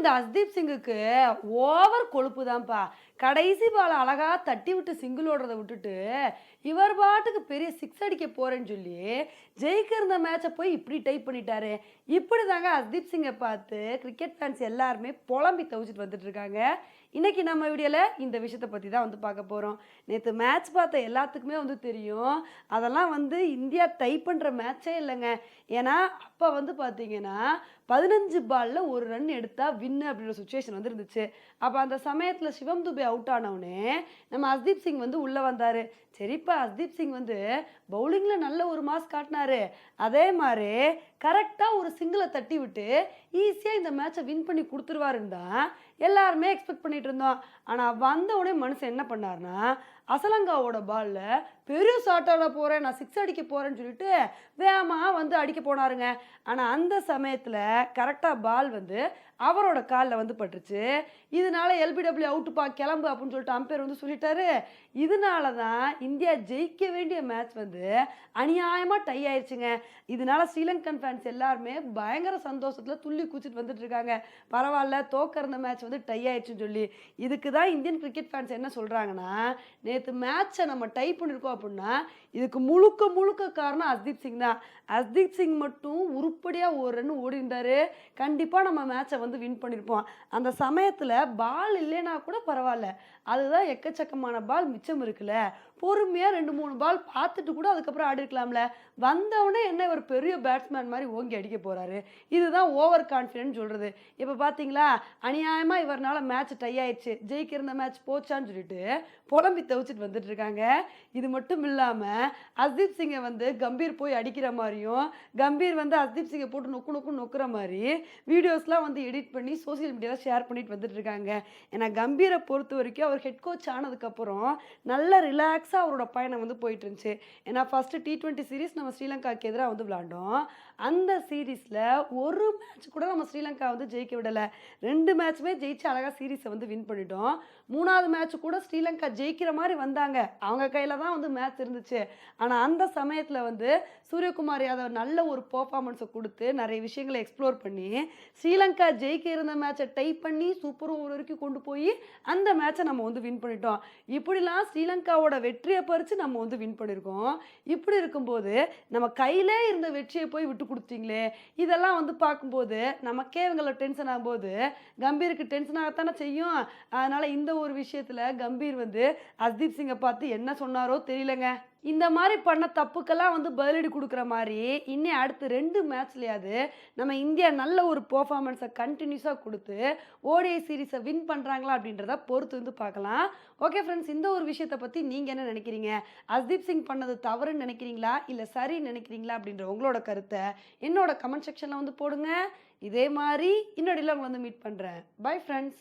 இந்த அஸ்தீப் சிங்குக்கு ஓவர் கொழுப்பு தான்ப்பா கடைசி பால் அழகாக தட்டி விட்டு சிங்கிள் ஓடுறதை விட்டுட்டு இவர் பாட்டுக்கு பெரிய சிக்ஸ் அடிக்க போகிறேன்னு சொல்லி ஜெயிக்க இருந்த மேட்சை போய் இப்படி டைப் பண்ணிட்டாரு. இப்படி தாங்க அஸ்தீப் சிங்கை பார்த்து கிரிக்கெட் ஃபேன்ஸ் எல்லாருமே புலம்பி தவிச்சிட்டு வந்துட்டுருக்காங்க இருக்காங்க. நம்ம வீடியோவில் இந்த விஷயத்தை பற்றி தான் வந்து பார்க்க போகிறோம் நேற்று மேட்ச் பார்த்த எல்லாத்துக்குமே வந்து தெரியும். அதெல்லாம் வந்து இந்தியா டை பண்ணுற மேட்சே இல்லைங்க. ஏன்னா அப்போ வந்து பார்த்தீங்கன்னா பதினஞ்சு பாலில் ஒரு ரன் எடுத்தால் வின்னு அப்படின்ற சுச்சுவேஷன் வந்து இருந்துச்சு அப்போ அந்த சமயத்தில் சிவம் துபே அவுட் ஆனவுடனே நம்ம அஸ்தீப் சிங் வந்து உள்ளே வந்தார். சரிப்பா அஸ்தீப் சிங் வந்து பவுலிங்கில் நல்ல ஒரு மாஸ் காட்டினாரு. அதே மாதிரி கரெக்டாக ஒரு சிங்கிளை தட்டி விட்டு ஈஸியாக இந்த மேட்சை வின் பண்ணி கொடுத்துருவாருன்னு தான் எல்லாருமே எக்ஸ்பெக்ட் பண்ணிட்டு இருந்தோம். ஆனால் வந்த உடனே மனுஷன் என்ன பண்ணாருன்னா அசலங்காவோட பாலில் பெரிய ஷாட்டாட போகிறேன் நான் சிக்ஸ் அடிக்க போகிறேன்னு சொல்லிட்டு வேகமாக வந்து அடிக்க போனாருங்க. ஆனால் அந்த சமயத்தில் கரெக்டாக பால் வந்து அவரோட காலில் வந்து பட்டுருச்சு. இதனால எல்பிடபிள்யூ அவுட்டுப்பா கிளம்பு அப்படின்னு சொல்லிட்டு அம்பையர் வந்து சொல்லிட்டாரு. இதனால தான் இந்தியா ஜெயிக்க வேண்டிய மேட்ச் வந்து அநியாயமாக டை ஆயிடுச்சுங்க இதனால ஸ்ரீலங்கன் ஃபேன்ஸ் எல்லாருமே பயங்கர சந்தோஷத்தில் துள்ளி குச்சிட்டு வந்துட்டு இருக்காங்க. பரவாயில்ல தோக்க மேட்ச் வந்து டை ஆயிடுச்சுன்னு சொல்லி. இதுக்கு தான் இந்தியன் கிரிக்கெட் ஃபேன்ஸ் என்ன சொல்கிறாங்கன்னா நேற்று மேட்சை நம்ம டை பண்ணியிருக்கோம் அப்படின்னா இதுக்கு முழுக்க முழுக்க காரணம் அஸ்தீப் சிங் தான். அஸ்தீப் சிங் மட்டும் உருப்படியாக ஒரு ரன் ஓடி கண்டிப்பாக நம்ம மேட்சை வந்து வின் பண்ணியிருப்போம் அந்த சமயத்தில் பால் இல்லைன்னா கூட பரவாயில்ல. அதுதான் எக்கச்சக்கமான பால் மிச்சம் இருக்குல்ல? பொறுமையாக ரெண்டு மூணு பால் பார்த்துட்டு கூட அதுக்கப்புறம் ஆடி இருக்கலாம்ல. வந்தவொடனே என்ன இவர் பெரிய பேட்ஸ்மேன் மாதிரி ஓங்கி அடிக்க போகிறாரு இதுதான் ஓவர் கான்ஃபிடென்ட் சொல்கிறது இப்போ பார்த்தீங்களா அநியாயமாக இவர்னால மேட்ச் டை ஆயிடுச்சு. ஜெயிக்க மேட்ச் போச்சான்னு சொல்லிட்டு புலம்பி தவிச்சிட்டு வந்துட்டு இருக்காங்க. இது மட்டும் இல்லாமல் அஸ்தீப் சிங்கை வந்து கம்பீர் போய் அடிக்கிற மாதிரியும் கம்பீர் வந்து அஸ்தீப் சிங்கை போட்டு நொக்கு நொக்கு நொக்குற மாதிரி வீடியோஸ்லாம் வந்து எடிட் பண்ணி சோஷியல் மீடியாவில் ஷேர் பண்ணிட்டு வந்துட்டு இருக்காங்க. ஏன்னா கம்பீரை பொறுத்த வரைக்கும் அவர் ஹெட் கோச் ஆனதுக்கப்புறம் நல்ல ரிலாக்ஸ் ரிலாக்ஸாக அவரோட பயணம் வந்து போயிட்டு இருந்துச்சு ஏன்னா ஃபஸ்ட்டு டி டுவெண்ட்டி சீரிஸ் நம்ம ஸ்ரீலங்காவுக்கு எதிராக வந்து விளாண்டோம். அந்த சீரீஸில் ஒரு மேட்ச் கூட நம்ம ஸ்ரீலங்கா வந்து ஜெயிக்க விடலை. ரெண்டு மேட்ச்சுமே ஜெயிச்சு அழகாக சீரீஸை வந்து வின் பண்ணிட்டோம். மூணாவது மேட்ச் கூட ஸ்ரீலங்கா ஜெயிக்கிற மாதிரி வந்தாங்க. அவங்க கையில் தான் வந்து மேட்ச் இருந்துச்சு. ஆனால் அந்த சமயத்தில் வந்து சூரியகுமார் யாதவ் நல்ல ஒரு பர்ஃபார்மன்ஸை கொடுத்து நிறைய விஷயங்களை எக்ஸ்ப்ளோர் பண்ணி ஸ்ரீலங்கா ஜெயிக்க இருந்த மேட்சை டைப் பண்ணி சூப்பர் ஓவர் வரைக்கும் கொண்டு போய் அந்த மேட்சை நம்ம வந்து வின் பண்ணிட்டோம். இப்படிலாம் ஸ்ரீலங்காவோட வெற்றியை பறித்து நம்ம வந்து வின் பண்ணியிருக்கோம் இப்படி இருக்கும்போது நம்ம கையிலே இருந்த வெற்றியை போய் விட்டு கொடுத்தீங்களே இதெல்லாம் வந்து பார்க்கும்போது நமக்கே இவங்களை டென்ஷன் ஆகும்போது கம்பீருக்கு டென்ஷன் ஆகத்தானே செய்யும். அதனால் இந்த ஒரு விஷயத்தில் கம்பீர் வந்து அஸ்தீப் சிங்கை பார்த்து என்ன சொன்னாரோ தெரியலங்க. இந்த மாதிரி பண்ண தப்புக்கெல்லாம் வந்து பதிலடி கொடுக்குற மாதிரி இன்னும் அடுத்து ரெண்டு மேட்ச்லையாவது நம்ம இந்தியா நல்ல ஒரு பெர்ஃபார்மன்ஸை கண்டினியூஸாக கொடுத்து ஓடிஐ சீரீஸை வின் பண்ணுறாங்களா அப்படின்றத பொறுத்து வந்து பார்க்கலாம். ஓகே ஃப்ரெண்ட்ஸ் இந்த ஒரு விஷயத்தை பற்றி நீங்கள் என்ன நினைக்கிறீங்க? அஸ்தீப் சிங் பண்ணது தவறுன்னு நினைக்கிறீங்களா? இல்லை சரின்னு நினைக்கிறீங்களா? அப்படின்ற உங்களோட கருத்தை என்னோட கமெண்ட் செக்ஷனில் வந்து போடுங்க. இதே மாதிரி இன்னொடையில் உங்களை வந்து மீட் பண்ணுறேன் பை ஃப்ரெண்ட்ஸ்